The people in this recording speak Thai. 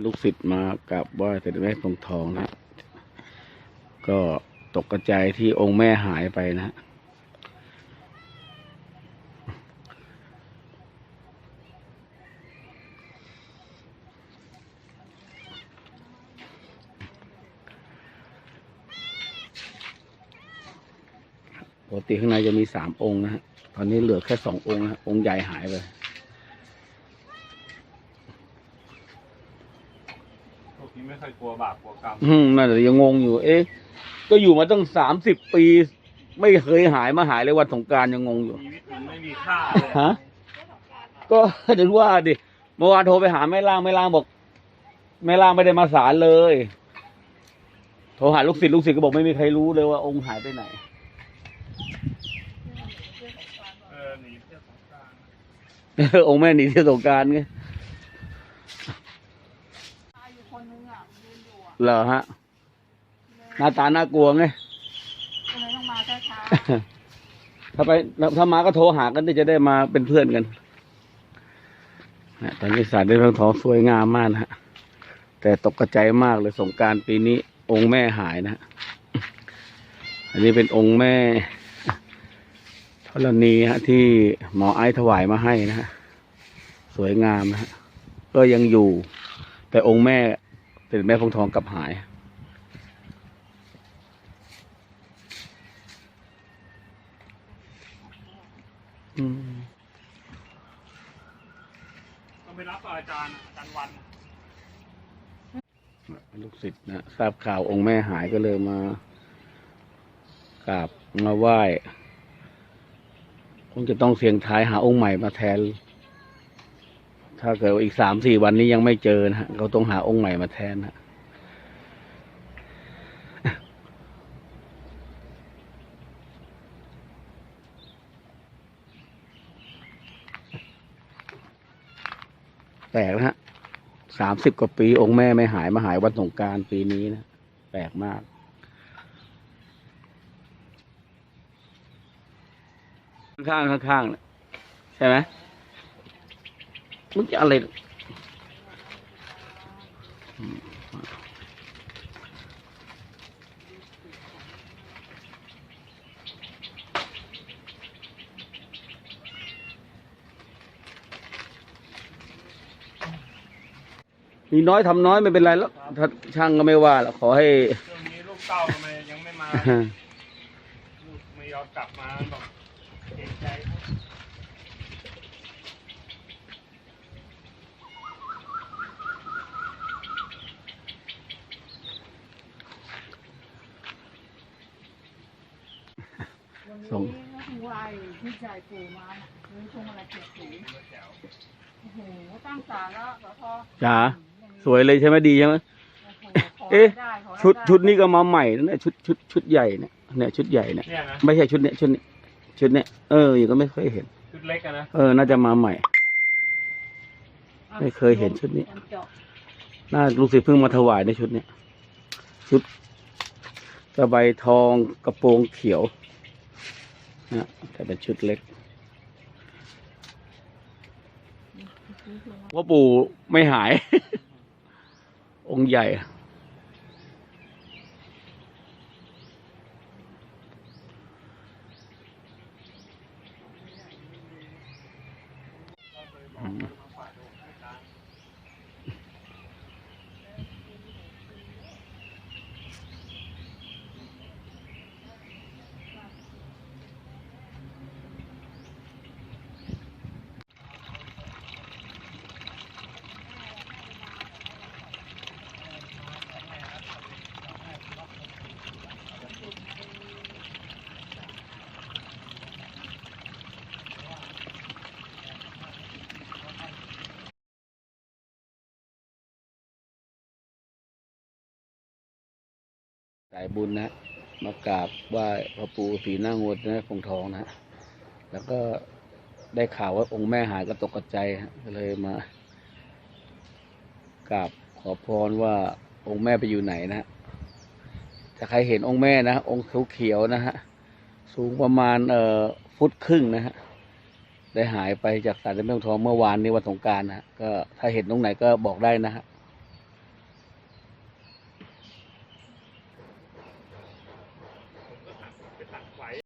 ลูกศิษย์มากราบไหว้เสด็จแม่ทรงทองนะ ก็ตกกระจายที่องค์แม่หายไปนะ ปกติข้างในจะมีสามองค์นะฮะ ตอนนี้เหลือแค่สององค์นะ องค์ใหญ่หายไป พวกนี้ไม่เคยกลัวบาปกลัวกรรมอืมนั่นแหละยังงงอยู่ เอ๊ะ ก็อยู่มาตั้งสามสิบปี ไม่เคยหายมาหายเลยวันสงกรารยังงงอยู่ ชีวิตมันไม่มีค่าเลยฮะ ก็เดี๋ยวว่าดิเมื่อวานโทรไปหาแม่ล่างแม่ล่างบอกแม่ล่างไม่ได้มาศาลเลย โทรหาลูกศิษย์ลูกศิษย์ก็บอกไม่มีใครรู้เลยว่าองค์หายไปไหน เออหนีเที่ยวสงกรานต์เออองค์แม่หนีเที่ยวสงกรารไง ตายอยู่คนนึงอะยืนอยู่อะ เหรอฮะ หน้าตาน่ากลัวไงก็เลยต้องมาช้าถ้าไปถ้ามาก็โทรหากันที่จะได้มาเป็นเพื่อนกันนะตอนนี้สารได้เรื่องทองสวยงามมากนะฮะ แต่ตกกระใจมากเลยสงกรารปีนี้ องค์แม่หายนะฮะ อันนี้เป็นองค์แม่ธรณีฮะ ที่หมอไอ้ถวายมาให้นะฮะ สวยงามนะฮะ ก็ยังอยู่ แต่องค์แม่ เป็นแม่พงทองกลับหาย อืมต้องไปรับกับอาจารย์อาจารย์วันลูกศิษย์นะทราบข่าวองค์แม่หายก็เลยมากราบมาไหว้คงจะต้องเสียงท้ายหาองค์ใหม่มาแทน ถ้าเกิดอีกสามสี่วันนี้ยังไม่เจอนะเขาต้องหาองค์ใหม่มาแทนนะแปลกนะฮะสามสิบกว่าปี องค์แม่ไม่หายมาหายวันสงการปีนี้นะ แปลกมาก ข้างๆข้างๆเนี่ยใช่ไหม มึงจะอะไรอืมมีน้อยทำน้อยไม่เป็นไรแล้วถ้าช่างก็ไม่ว่าหรอกขอให้ช่วงนี้ลูกเต้าทำไมยังไม่มา ลูกไม่ยอมกลับมาบอกเกรงใจ ๆวันนี้ ส่งก็คือไหวพี่ชายปู่มาน่ะคือชงอะไรเจ็ดสีโอ้โหตั้งศาลแล้วสทจ๋าสวยเลยใช่ไหมดีใช่ไหมเอ๊ะชุดชุดนี้ก็มาใหม่นะเนี่ยชุดชุดชุดใหญ่เนี่ยเนี่ยชุดใหญ่เนี่ยเนี่ยนะไม่ใช่ชุดเนี้ยชุดเนี้ยชุดเนี้ยเออยังก็ไม่เคยเห็น ชุดเล็กอะนะเออ น่าจะมาใหม่ ไม่เคยเห็นชุดนี้น่าลูกศิษย์เพิ่งมาถวายในชุดเนี้ยชุดสบายทองกระโปรงเขียว นะแต่เป็นชุดเล็กพ่อปู่ไม่หาย องค์ใหญ่อื สายบุญนะมากราบไหว้พระปู่สีหน้างวดนะคงทองนะแล้วก็ได้ข่าวว่าองค์แม่หายก็ตกกใจก็เลยมากราบขอพรว่าองค์แม่ไปอยู่ไหนนะถ้าใครเห็นองค์แม่นะองค์เขียวๆนะฮะสูงประมาณเอ่อฟุตครึ่งนะฮะได้หายไปจากสารเจ้าแม่ทองเมื่อวานนี้วันสงการนะก็ถ้าเห็นตรงไหนก็บอกได้นะฮะ